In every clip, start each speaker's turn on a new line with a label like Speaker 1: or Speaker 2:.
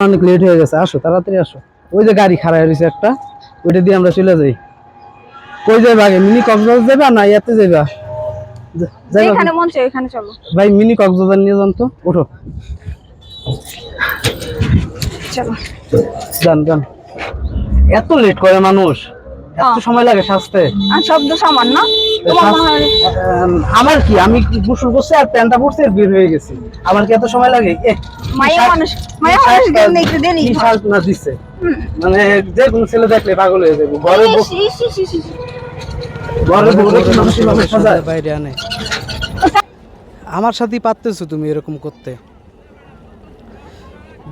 Speaker 1: অনেক লেট হয়ে গেছে। আসো তাড়াতাড়ি আসো। ওই যে গাড়ি খারাপ হয়েছে একটা ওইটা দিয়ে আমরা চলে যাই। কই যাইবা আগে? মিনি কক্সবাজার যাবা না ইয়াতে যাইবা?
Speaker 2: যেখানে মন চাই ওখানে চলো।
Speaker 1: ভাই মিনি কক্সবাজার নিয়ে যান তো। ওঠো।
Speaker 2: চলো।
Speaker 1: যান যান। এত লেট করে মানুষ। এত। সময় লাগে সাজতে?
Speaker 2: শব্দ সমান না তোমার
Speaker 1: আম, আমার কি? আমি গোসল করছি আর প্যান্টটা পরছি আর বের হয়ে গেছি? আমার কি এত সময় লাগে?
Speaker 2: মায়া মানুষ মায়া মানুষ একটু দেরি
Speaker 1: না দিচ্ছে মানে যে কোনো ছেলে দেখলে পাগল হয়ে যাবে। ঘরে। ঘরে?
Speaker 3: বাইরে আনে। আমার সাথেই পারতেছো তুমি এরকম করতে।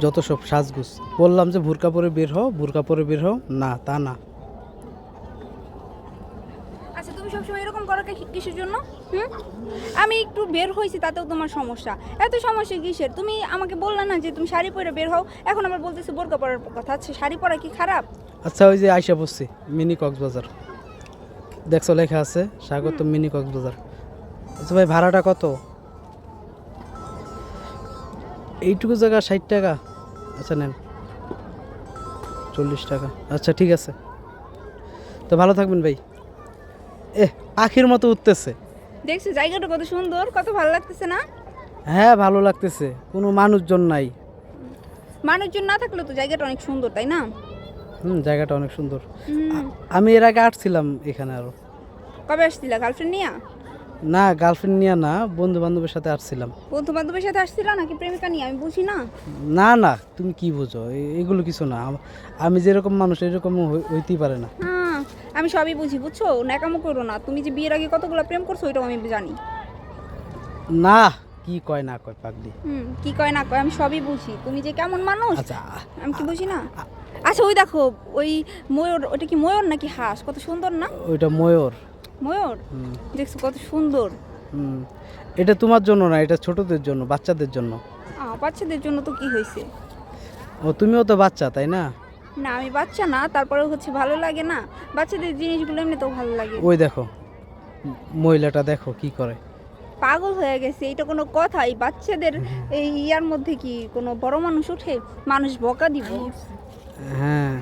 Speaker 3: যত সব সাজগুজ। বললাম যে ভুরকা পরে বের হও ভুরকা পরে বের হও। না তা না।
Speaker 2: তুমি সবসময় এরকম করো কিসের জন্য? হুম? আমি একটু বের হয়েছি তাতেও তোমার সমস্যা। এত সমস্যা কিসের? তুমি আমাকে বললে না যে তুমি শাড়ি পরে বের হও এখন আবার বলতেছি বোরকা পরার কথা। আচ্ছা শাড়ি পরা কি খারাপ?
Speaker 3: আচ্ছা ওই যে আইসা বসছি মিনি কক্সবাজার। দেখছ লেখা আছে স্বাগত মিনি কক্সবাজার। আচ্ছা ভাই ভাড়াটা কত? এইটুকু জায়গা ষাট টাকা। আচ্ছা নেন। চল্লিশ টাকা। আচ্ছা ঠিক আছে। তো ভালো থাকবেন ভাই। এ পাখির মতো উঠতেছে।
Speaker 2: দেখছ জায়গাটা কত সুন্দর কত ভালো লাগতেছে না?
Speaker 3: হ্যাঁ ভালো লাগতেছে কোনো মানুষজন নাই।
Speaker 2: মানুষজন না থাকলে তো জায়গাটা অনেক সুন্দর তাই না?
Speaker 3: হুম জায়গাটা অনেক সুন্দর। আমি এর আগে আসছিলাম এখানে আরও।
Speaker 2: কবে আসছিলা গার্লফ্রেন্ড নিয়ে?
Speaker 3: না গার্লফ্রেন্ড নিয়ে না বন্ধু বান্ধবের সাথে আসছিলাম।
Speaker 2: বন্ধু বান্ধবের সাথে আসছিলা নাকি প্রেমিকা নিয়ে? আমি বুঝি না।
Speaker 3: না না তুমি কি বুঝো? এগুলো কিছু না। আমি যেরকম মানুষ এরকম হই- হইতেই পারে না।
Speaker 2: হ্যাঁ আমি সবই বুঝি বুঝছ? ন্যাকামো করো না। তুমি যে বিয়ের আগে কতগুলো প্রেম করছ ওইটাও আমি জানি।
Speaker 3: না কি কয় না কয় পাগলি?
Speaker 2: হুম কি কয় না কয় আমি সবই বুঝি। তুমি যে কেমন মানুষ
Speaker 3: আচ্ছা
Speaker 2: আমি কি বুঝি না? আচ্ছা ওই দেখো ওই ময়ূর ওটা কি ময়ূর নাকি হাঁস? কত সুন্দর না?
Speaker 3: ওইটা ময়ূর।
Speaker 2: ময়ূর?
Speaker 3: হুম,
Speaker 2: দেখছ কত সুন্দর।
Speaker 3: হুম। এটা তোমার জন্য না এটা ছোটদের জন্য বাচ্চাদের জন্য।
Speaker 2: বাচ্চাদের জন্য তো কি হয়েছে?
Speaker 3: ও তুমিও তো বাচ্চা তাই না?
Speaker 2: না আমি বাচ্চা না তারপরে হচ্ছে ভালো লাগে না। বাচ্চাদের জিনিসগুলো এমনিতেও ভালো লাগে।
Speaker 3: ওই দেখো মহিলাটা দেখো কি করে।
Speaker 2: পাগল হয়ে গেছে এটা কোনো কথা এই বাচ্চাদের এই ইয়ার মধ্যে কি কোনো বড় মানুষ উঠে মানুষ বকা দিব?
Speaker 3: হ্যাঁ।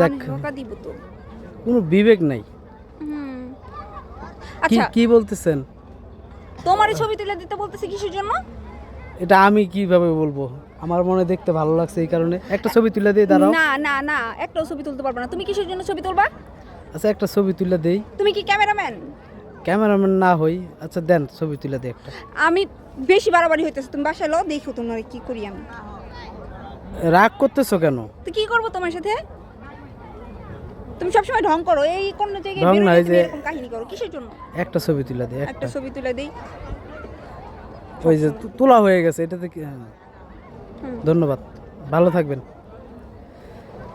Speaker 3: দেখ।
Speaker 2: বকা দিব তো?
Speaker 3: কোনো বিবেক নাই।
Speaker 2: আচ্ছা।
Speaker 3: কি বলতেছেন?
Speaker 2: তোমার ছবি তুলে দিতে বলতেছে কিসের জন্য?
Speaker 3: এটা আমি কীভাবে বলব? আমার মনে দেখতে ভালো লাগছে এই কারণে। একটা ছবি তুলে দিয়ে দাঁড়াও।
Speaker 2: না না না একটাও ছবি তুলতে পারবে না। তুমি কিসের জন্য ছবি তুলবা?
Speaker 3: আচ্ছা একটা ছবি তুলে দেই।
Speaker 2: তুমি কি ক্যামেরাম্যান?
Speaker 3: ক্যামেরাম্যান না হই। আচ্ছা দেন ছবি তুলে দে একটা।
Speaker 2: আমি বেশি বাড়াবাড়ি হইতেছে। তুমি বাসায় লও দেখো তোমার কি করি আমি।
Speaker 3: রাগ করতেছো কেন?
Speaker 2: তো কি করব তোমার সাথে? তুমি সবসময় ঢং করো। এই কোন জায়গায় বেরোলে তুমি
Speaker 3: যে-
Speaker 2: এরকম কাহিনী করো। কিসের জন্য?
Speaker 3: একটা ছবি তুলে দে
Speaker 2: একটা
Speaker 3: একটা।
Speaker 2: ছবি তুলে দেই।
Speaker 3: ওই যে তোলা হয়ে গেছে এটাতে কি হ্যাঁ। ধন্যবাদ। ভালো থাকবেন।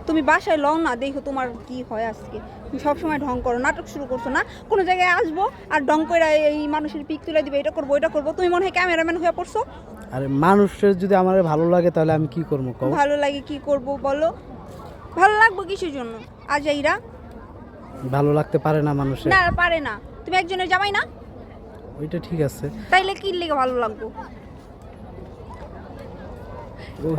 Speaker 2: তুমি বাসায় লও না দেখো তোমার কি হয় আজকে। তুমি সবসময় ঢং করো নাটক শুরু করছ না? কোনো জায়গায় আসব আর ঢং করে এই মানুষের পিক তুলে দিবে এটা করব এটা করব? তুমি মনে হয় ক্যামেরাম্যান হয়ে পড়ছো?
Speaker 3: আর মানুষের যদি আমার ভালো লাগে তাহলে আমি কি করব
Speaker 2: ভালো লাগে কি করব বলো? ভালো লাগবে কিসের জন্য? আজাইরা?
Speaker 3: ভালো লাগতে পারে না মানুষের।
Speaker 2: না পারে না। তুমি একজনের জামাই না?
Speaker 3: ওইটা ঠিক আছে।
Speaker 2: তাইলে কি লেগে ভালো লাগবো?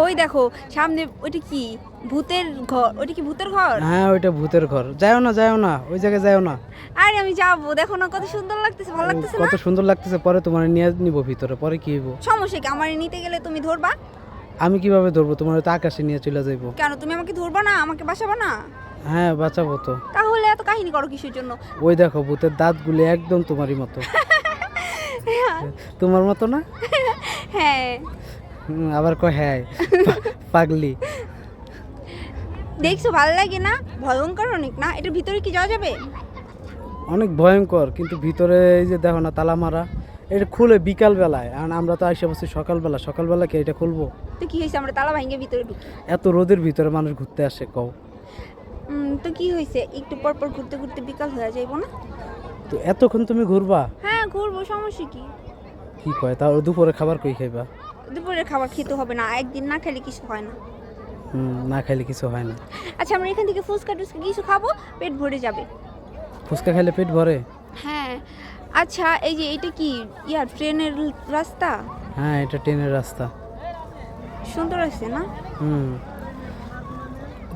Speaker 2: ওই দেখো সামনে ওইটা কি? ভূতের ঘর ওইটা কি ভূতের ঘর?
Speaker 3: হ্যাঁ ওইটা ভূতের ঘর। যাও না যাও না ওই জায়গায় যাও না।
Speaker 2: আরে আমি যাব দেখো না কত সুন্দর লাগতেছে ভালো লাগতেছে না?
Speaker 3: কত সুন্দর লাগতেছে পরে তোমার নিয়ে নিব ভিতরে পরে কি হইব?
Speaker 2: সমস্যা কি আমার নিতে গেলে তুমি ধরবা?
Speaker 3: আমি কীভাবে ধরবো? তোমার তো আকাশে নিয়ে চলে যাইবো।
Speaker 2: কেন তুমি আমাকে ধরবা না? আমাকে বাঁচাবা না?
Speaker 3: হ্যাঁ বাঁচাবো তো।
Speaker 2: তাহলে এত কাহিনী করো কিসের জন্য?
Speaker 3: ওই দেখো ভূতের দাঁতগুলি একদম তোমারই মতো। তোমার মতো না?
Speaker 2: হ্যাঁ।
Speaker 3: আবার কয় হ্যাঁ। পাগলি।
Speaker 2: দেখছ ভালো লাগে না? ভয়ঙ্কর অনেক না? এটার ভিতরে কি যাওয়া যাবে?
Speaker 3: অনেক ভয়ঙ্কর কিন্তু ভিতরে এই যে দেখো না তালা মারা এটা খুলে বিকাল বেলায় আর আমরা তো আইসা বসছি সকালবেলা সকালবেলা কি এটা খুলবো?
Speaker 2: তো কি হয়েছে আমরা তালা ভাঙে ভিতরে ঢুকি?
Speaker 3: এত রোদের ভিতরে মানুষ ঘুরতে আসে কও।
Speaker 2: তো কি হয়েছে? একটু পর পর ঘুরতে ঘুরতে বিকাল হয়ে যাইবো না?
Speaker 3: তো এতক্ষণ তুমি ঘুরবা?
Speaker 2: হ্যাঁ ঘুরবো সমস্যা কি?
Speaker 3: কি কয়? তাও দুপুরে খাবার কই খাইবা?
Speaker 2: দুপুরে খাবার খেতে হবে না একদিন না খেলে কিছু হয় না।
Speaker 3: হুম না খেলে কিছু হয় না।
Speaker 2: আচ্ছা আমরা এখান থেকে ফুচকা টুচকা কিছু খাব পেট ভরে যাবে।
Speaker 3: ফুচকা খেলে পেট ভরে?
Speaker 2: হ্যাঁ। আচ্ছা এই যে এটা কি? ইয়ার ট্রেনের রাস্তা?
Speaker 3: হ্যাঁ এটা ট্রেনের রাস্তা।
Speaker 2: সুন্দর আছে না?
Speaker 3: হুম।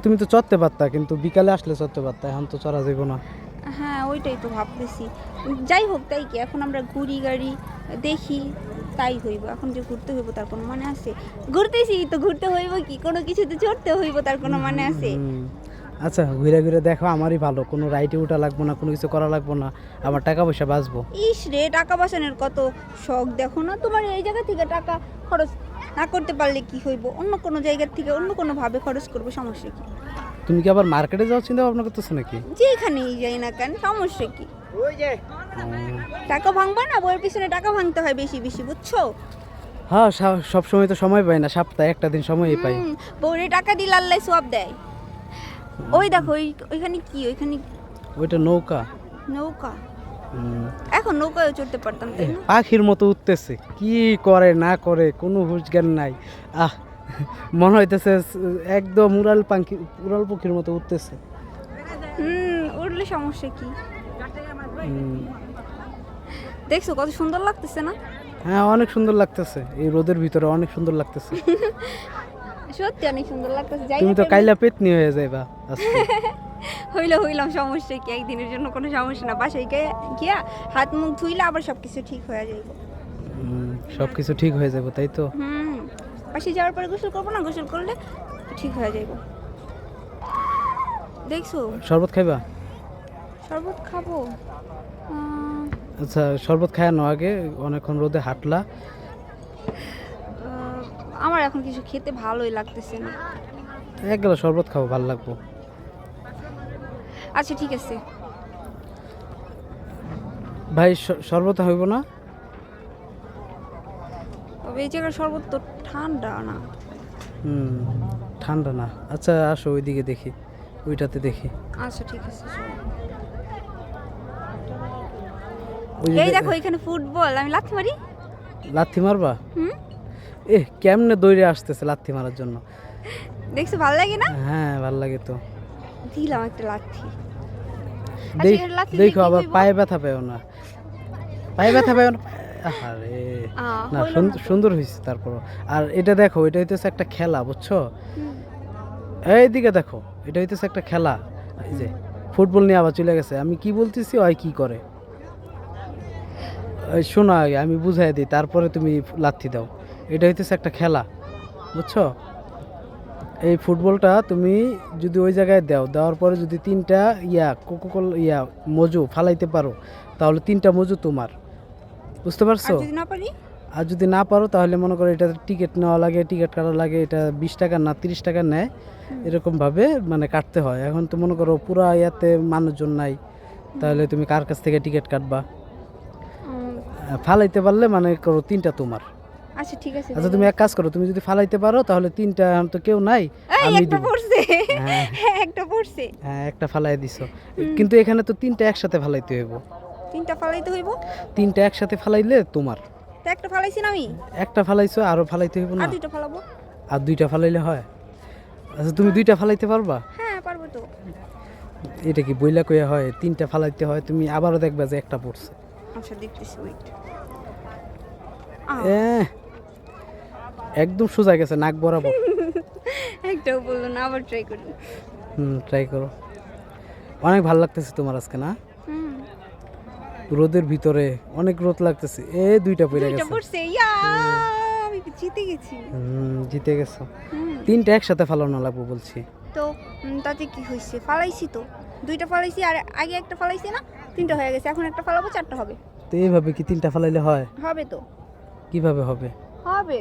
Speaker 3: তুমি তো চড়তে পারতা কিন্তু বিকালে আসলে চড়তে পারতা এখন তো চড়া যাব না।
Speaker 2: হ্যাঁ ওইটাই তো ভাবতেছি। যাই হোক তাই কি এখন আমরা ঘুরি গাড়ি দেখি তাই হইব। এখন যে ঘুরতে হইব তার কোনো মানে আছে? ঘুরতেছি তো ঘুরতে হইব কি? কোনো কিছুতে চড়তে হইব তার কোনো মানে আছে?
Speaker 3: আচ্ছা ঘুরে ঘুরে দেখো আমারই ভালো। কোনো রাইটে উঠা লাগবো না কোনো কিছু করা লাগবো না। আমার টাকা পয়সা বাঁচবো।
Speaker 2: ইস রে টাকা বাঁচানোর কত শখ। দেখো না তোমার এই জায়গা থেকে টাকা খরচ না করতে পারলে কি হইব? অন্য কোনো জায়গার থেকে অন্য কোনো ভাবে খরচ করব সমস্যা কি?
Speaker 3: তুমি কি আবার মার্কেটে যাওয়ার চিন্তা ভাবনা করতেছো নাকি?
Speaker 2: যেখানেই যাই না কেন সমস্যা কি। টাকা ভাঙবা না? বইয়ের পিছনে টাকা ভাঙতে হয় বেশি বেশি বুঝছ?
Speaker 3: হ্যাঁ সব সময় তো সময় পাই না সপ্তাহে একটা দিন সময়ই পাই।
Speaker 2: বউরে টাকা দিলে আল্লাহ সব দেয়। ওই দেখো ওই ওইখানে কি ওইখানে
Speaker 3: ওইটা নৌকা।
Speaker 2: নৌকা। এখন নৌকায় চড়তে পারতাম তাই না?
Speaker 3: পাখির মতো উঠতেছে কি করে না করে কোনো হুঁশ জ্ঞান নাই। আহ মনে হইতেছে একদম উড়াল পাখি উড়াল পাখির মতো উঠতেছে।
Speaker 2: উঠলে সমস্যা কি? দেখছ কত সুন্দর লাগতেছে না?
Speaker 3: হ্যাঁ অনেক সুন্দর লাগতেছে। এই রোদের ভিতরে অনেক সুন্দর লাগতেছে।
Speaker 2: সত্যি অনেক সুন্দর লাগতেছে। যাই
Speaker 3: তুমি তো কাইলা পেতনি হয়ে যাইবা।
Speaker 2: হইল হইলাম সমস্যা কি? একদিনের জন্য কোনো সমস্যা না। বাসায় গিয়ে গিয়া হাত মুখ ধুইলে আবার সব কিছু ঠিক হয়ে যাইব।
Speaker 3: সবকিছু ঠিক হয়ে যাবে তাই তো?
Speaker 2: হুম। বাসায় যাওয়ার পরে গোসল করব না গোসল করলে ঠিক হয়ে যাইব। দেখছ?
Speaker 3: শরবত খাইবা?
Speaker 2: শরবত খাব।
Speaker 3: আচ্ছা শরবত খায়ানো আগে অনেকক্ষণ রোদে হাঁটলা।
Speaker 2: আমার এখন কিছু খেতে ভালোই লাগতেছে না।
Speaker 3: এক গেলা শরবত খাব ভালো লাগবো।
Speaker 2: আচ্ছা ঠিক আছে।
Speaker 3: ভাই শরবত হইব না?
Speaker 2: তবে এই জায়গার শরবত তো ঠান্ডা না।
Speaker 3: হুম ঠান্ডা না। আচ্ছা আসো ওইদিকে দেখি ওইটাতে দেখি।
Speaker 2: আচ্ছা ঠিক আছে এই দেখো এখানে ফুটবল। আমি লাথি মারি?
Speaker 3: লাথি মারবা?
Speaker 2: হুম।
Speaker 3: এ কেমনে দৌড়ে আসতেছে লাথি মারার জন্য?
Speaker 2: দেখছ ভালো লাগে না?
Speaker 3: হ্যাঁ ভালো লাগে তো।
Speaker 2: দিলাম একটা লাথি। দিয়ে
Speaker 3: দেখো আবার পায়ে ব্যথা পেও না। পায়ে ব্যথা পেও না আরে না সুন্দর হয়েছে তারপর আর এটা দেখো এটা হইতেছে একটা খেলা বুঝছ। এইদিকে দেখো এটা হইতেছে একটা খেলা। এই যে ফুটবল নিয়ে আবার চলে গেছে। আমি কি বলতেছি ওই কি করে? শোনো আগে আমি বুঝাই দিই তারপরে তুমি লাথি দাও। এটা হইতেছে একটা খেলা বুঝছ? এই ফুটবলটা তুমি যদি ওই জায়গায় দাও দেওয়ার পরে যদি তিনটা ইয়া কোকোকল ইয়া মজু ফালাইতে পারো তাহলে তিনটা মজু তোমার। বুঝতে পারছ?
Speaker 2: যদি না পারি?
Speaker 3: আর যদি না পারো তাহলে মনে করো এটা টিকিট নেওয়া লাগে টিকিট কাটা লাগে এটা বিশ টাকা না তিরিশ টাকা নেয়। এরকমভাবে মানে কাটতে হয়। এখন তো মনে করো পুরা ইয়াতে মানুষজন নাই। তাহলে তুমি কার কাছ থেকে টিকিট কাটবা? ফালাইতে পারলে মানে করো তিনটা তোমার।
Speaker 2: আচ্ছা ঠিক আছে
Speaker 3: আচ্ছা তুমি এক কাজ করো তুমি যদি ফালাইতে পারো তাহলে তিনটা এখন তো কেউ নাই আমি
Speaker 2: একটা
Speaker 3: দিব।
Speaker 2: পড়ছে।
Speaker 3: হ্যাঁ।
Speaker 2: একটা পড়ছে।
Speaker 3: হ্যাঁ একটা ফালাই দিছো। কিন্তু এখানে তো তিনটা একসাথে ফালাইতে হইব।
Speaker 2: তিনটা ফালাইতে হইব?
Speaker 3: তিনটা একসাথে ফালাইলে তোমার।
Speaker 2: তো একটা ফালাইছি না আমি?
Speaker 3: একটা ফালাইছো আরও ফালাইতে হইব না।
Speaker 2: আর দুইটা ফালাবো।
Speaker 3: আর দুইটা ফালাইলে হয়। আচ্ছা তুমি দুইটা ফালাইতে পারবা?
Speaker 2: হ্যাঁ পারব তো।
Speaker 3: এটা কি বইলা কইয়া হয় তিনটা ফালাইতে হয় তুমি আবারও দেখবা যে একটা পড়ছে।
Speaker 2: আচ্ছা দেখতেছি ওয়েট
Speaker 3: একদম সোজা গেছে নাক বরাবর।
Speaker 2: একটাও বলল না আবার ট্রাই করি
Speaker 3: হুম ট্রাই করো। অনেক ভালো লাগতেছে তোমার আজকে না? রোদের ভিতরে অনেক রোদ লাগতেছে। এ দুইটা পড়ে গেছে।
Speaker 2: জিতে গেছি।
Speaker 3: হুম জিতে গেছো। তিনটা একসাথে ফালানো লাগবো বলছি।
Speaker 2: তো তাতে কি হয়েছে ফালাইছি তো। দুইটা ফালাইছি আর আগে একটা ফালাইছি না তিনটা হয়ে গেছে। এখন একটা ফালাবো চারটা হবে।
Speaker 3: তো এইভাবে কি তিনটা ফালাইলে হয়?
Speaker 2: হবে তো।
Speaker 3: কীভাবে হবে?
Speaker 2: হবে।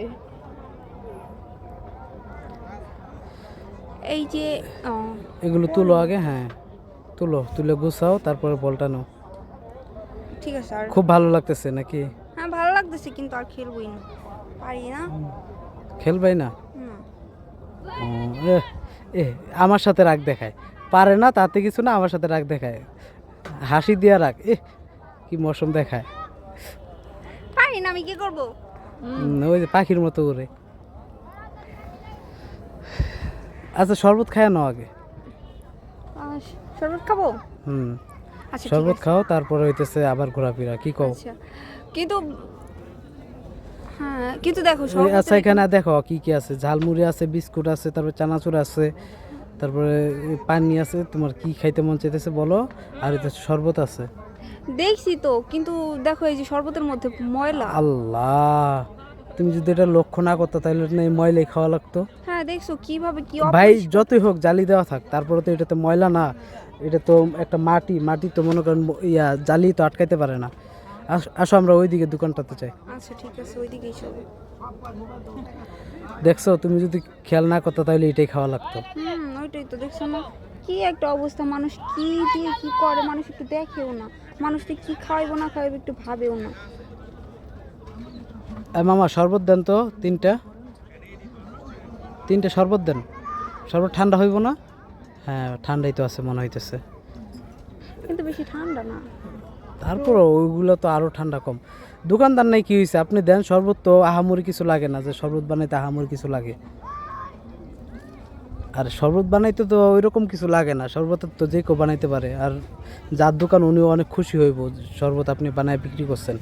Speaker 2: এই যে
Speaker 3: এগুলো তুলো আগে হ্যাঁ। তুলো তুলে গুছাও তারপরে বলটা নাও।
Speaker 2: ঠিক আছে আর
Speaker 3: খুব ভালো লাগতেছে নাকি?
Speaker 2: হ্যাঁ ভালো লাগতেছে কিন্তু আর খেলবই না। পারি না।
Speaker 3: খেলবাই না?
Speaker 2: না।
Speaker 3: এ আমার সাথে রাগ দেখায়। পারে না তাতে কিছু না আমার সাথে রাগ দেখায়। হাসি দিয়া রাগ এ কি মৌসুম দেখায়।
Speaker 2: পারি না আমি কি করব?
Speaker 3: ওই যে পাখির মতো উড়ে আচ্ছা শরবত খায় নাও আগে।
Speaker 2: শরবত খাব?
Speaker 3: হুম। শরবত খাও তারপরে হইতেছে আবার ঘোরাফেরা কি কও?
Speaker 2: আচ্ছা। কিন্তু হ্যাঁ কিন্তু দেখো শরবতের
Speaker 3: আচ্ছা এখানে দেখো কি কি আছে? ঝালমুড়ি আছে বিস্কুট আছে তারপরে চানাচুর আছে তারপরে পানি আছে তোমার কি খাইতে মন চাইতেছে বলো আর এটা শরবত আছে।
Speaker 2: দেখছি তো কিন্তু দেখো এই যে শরবতের মধ্যে ময়লা।
Speaker 3: আল্লাহ! তুমি যদি এটা লক্ষ্য না করতো তাহলে না এই ময়লাই খাওয়া লাগতো।
Speaker 2: হ্যাঁ দেখছ কীভাবে কি
Speaker 3: ভাই যতই হোক জালি দেওয়া থাক তারপরে তো এটা তো ময়লা না এটা তো একটা মাটি মাটি তো মনে করেন ইয়া জালি তো আটকাইতে পারে না। আস- আমরা ওইদিকে দোকানটাতে চাই
Speaker 2: আচ্ছা ঠিক আছে ওইদিকেই চলো।
Speaker 3: দেখছ তুমি যদি খেয়াল না করতো তাহলে এটাই খাওয়া লাগতো।
Speaker 2: হুম ওইটাই তো দেখছ না? কি একটা অবস্থা মানুষ কি দিয়ে কি করে মানুষ একটু দেখেও না। মানুষকে কি খাওয়াইবো না খাওয়াইবো একটু ভাবেও না।
Speaker 3: মামা শরবত দেন তো তিনটা। তিনটা শরবত দেন। শরবত ঠান্ডা হইব না? হ্যাঁ ঠান্ডাই তো আছে মনে হইতেছে।
Speaker 2: কিন্তু বেশি ঠান্ডা না।
Speaker 3: তারপর ওইগুলো তো আরও ঠান্ডা কম। দোকানদার নাই কি হয়েছে আপনি দেন শরবত তো আহামরি কিছু লাগে না যে শরবত বানাইতে আহামরি কিছু লাগে। আর শরবত বানাইতে তো ওইরকম কিছু লাগে না শরবত তো যে কেউ বানাইতে পারে। আর যার দোকান উনিও অনেক খুশি হইব শরবত আপনি বানায় বিক্রি করছেন।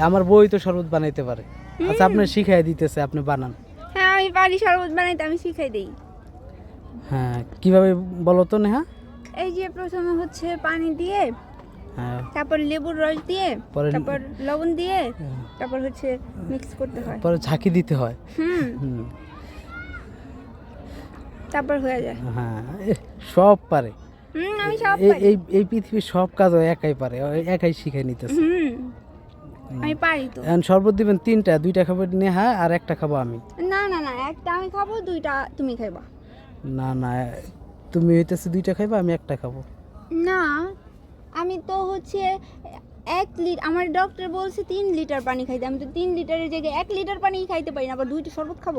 Speaker 3: আমার বই তো শরবত বানাইতে পারে। আচ্ছা আপনি শিখাই দিতেছে আপনি বানান।
Speaker 2: হ্যাঁ আমি পারি শরবত বানাইতে আমি শিখাই দিই।
Speaker 3: হ্যাঁ কীভাবে বলো তো নেহা?
Speaker 2: এই যে প্রথমে হচ্ছে পানি দিয়ে
Speaker 3: হ্যাঁ।
Speaker 2: তারপর লেবুর রস দিয়ে
Speaker 3: পরে-
Speaker 2: তারপর লবণ দিয়ে
Speaker 3: হ্যাঁ।
Speaker 2: তারপর হচ্ছে মিক্স করতে হয়।
Speaker 3: পরে ঝাঁকি দিতে হয়।
Speaker 2: হুম। তারপর হয়ে যায়।
Speaker 3: হ্যাঁ সব পারে।
Speaker 2: হুম আমি সব
Speaker 3: এই এই পৃথিবীর সব কাজ একাই পারে একাই শিখে নিতেছে।
Speaker 2: হুম। আমি পারি তো।
Speaker 3: এখন শরবত দিবেন তিনটা দুইটা খাব নেহা আর একটা খাব আমি।
Speaker 2: না না না একটা আমি খাব দুইটা তুমি খাইবা।
Speaker 3: না না তুমি হইতেছে দুইটা খাইবা আমি একটা খাব।
Speaker 2: না আমি তো হচ্ছে এক লিটার আমার ডক্টর বলছে তিন লিটার পানি খাইতে। আমি তো তিন লিটারের জায়গায় এক লিটার পানি খাইতে পারি না আবার দুইটা শরবত খাব?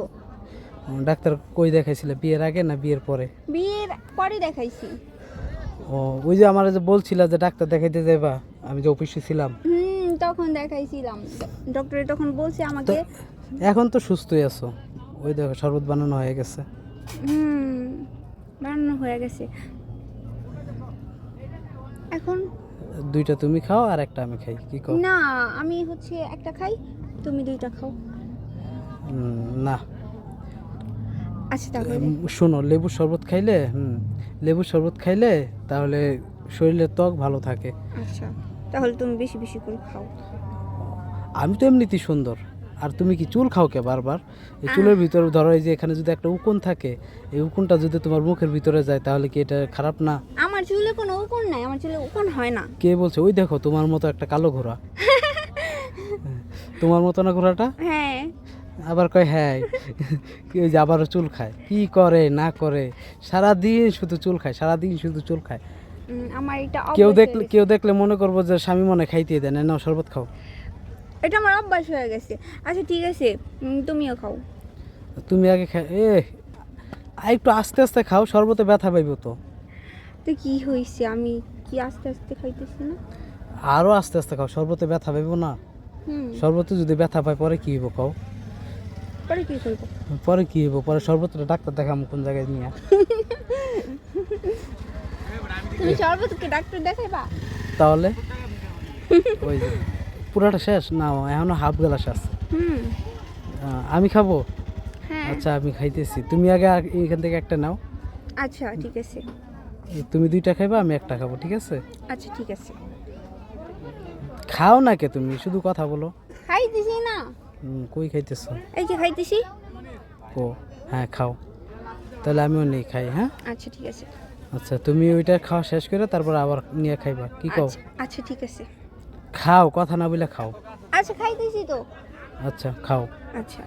Speaker 3: ডাক্তার কই দেখাইছিলে বিয়ের আগে না বিয়ের পরে?
Speaker 2: বিয়ের পরে দেখাইছি।
Speaker 3: ও ওই যে আমার যে বলছিল যে ডাক্তার দেখাইতে যাইবা আমি যে অফিসে ছিলাম।
Speaker 2: তখন দেখাইছিলাম। ডক্টরে তখন বলছে আমাকে
Speaker 3: এখন তো সুস্থই আছো। ওই দেখো শরবত বানানো হয়ে গেছে।
Speaker 2: হুম বানানো হয়ে গেছে। এখন?
Speaker 3: দুইটা তুমি খাও আর একটা আমি খাই কি কও?
Speaker 2: না আমি হচ্ছে একটা খাই তুমি দুইটা খাও।
Speaker 3: না।
Speaker 2: আচ্ছা তাহলে।
Speaker 3: শোনো লেবু শরবত খাইলে হুম লেবু শরবত খাইলে তাহলে শরীরের ত্বক ভালো থাকে।
Speaker 2: আচ্ছা। তাহলে তুমি বেশি বেশি করে খাও।
Speaker 3: আমি তো এমনিতেই সুন্দর। আর তুমি কি চুল খাও কে বারবার? এই চুলের ভিতরে ধরো এই যে এখানে যদি একটা উকুন থাকে এই উকুনটা যদি তোমার মুখের ভিতরে যায় তাহলে কি এটা খারাপ না?
Speaker 2: আমার চুলে কোনো উকুন নাই আমার চুলে উকুন হয় না।
Speaker 3: কে বলছে? ওই দেখো তোমার মতো একটা কালো ঘোড়া। তোমার মতো না ঘোড়াটা?
Speaker 2: হ্যাঁ।
Speaker 3: আবার কয় হ্যাঁ। কি ওই যে আবারও চুল খায়। কি করে না করে? সারাদিন শুধু চুল খায় সারাদিন শুধু চুল খায়।
Speaker 2: আমার এটা
Speaker 3: কেউ দেখলে কেউ দেখলে মনে করব যে স্বামী মনে খাইতে দেয় না শরবত খাও।
Speaker 2: এটা আমার অভ্যাস হয়ে গেছে। আচ্ছা ঠিক আছে তুমিও খাও।
Speaker 3: তুমি আগে এ আর একটু আস্তে আস্তে খাও শরবতে ব্যথা পাইব তো।
Speaker 2: তো কি হয়েছে আমি কি আস্তে আস্তে খাইতেছি না?
Speaker 3: আরও আস্তে আস্তে খাও শরবতে ব্যথা পাইব না।
Speaker 2: হুম।
Speaker 3: শরবতে যদি ব্যথা পায় পরে কি হইব খাও
Speaker 2: পরে কি করব
Speaker 3: পরে কি হইব? পরে শরবতটা ডাক্তার দেখাম কোন জায়গায় নিয়ে।
Speaker 2: তুমি সর্বতকে ডাক্তার দেখাইবা।
Speaker 3: তাহলে? ওই যে পুরাটা শেষ? না এখনও হাফ গ্লাস আছে।
Speaker 2: হুম।
Speaker 3: আমি খাব?
Speaker 2: হ্যাঁ।
Speaker 3: আচ্ছা আমি খাইতেছি। তুমি আগে এখান থেকে একটা নাও।
Speaker 2: আচ্ছা ঠিক আছে।
Speaker 3: তুমি দুইটা খাইবা আমি একটা খাব ঠিক আছে?
Speaker 2: আচ্ছা ঠিক আছে।
Speaker 3: খাও না কে তুমি? শুধু কথা বলো।
Speaker 2: খাইতেছি না।
Speaker 3: কই খাইতেছো?
Speaker 2: এই যে খাইতেছি।
Speaker 3: ও হ্যাঁ খাও। তাহলে আমিও নেই খাই হ্যাঁ?
Speaker 2: আচ্ছা ঠিক আছে।
Speaker 3: আচ্ছা তুমি ওইটা খাওয়া শেষ করে তারপর আবার নিয়ে খাইবা। কি কও?
Speaker 2: আচ্ছা আচ্ছা ঠিক আছে।
Speaker 3: খাও কথা না বলে খাও।
Speaker 2: আচ্ছা খাই খাইতেছি তো।
Speaker 3: আচ্ছা খাও।
Speaker 2: আচ্ছা।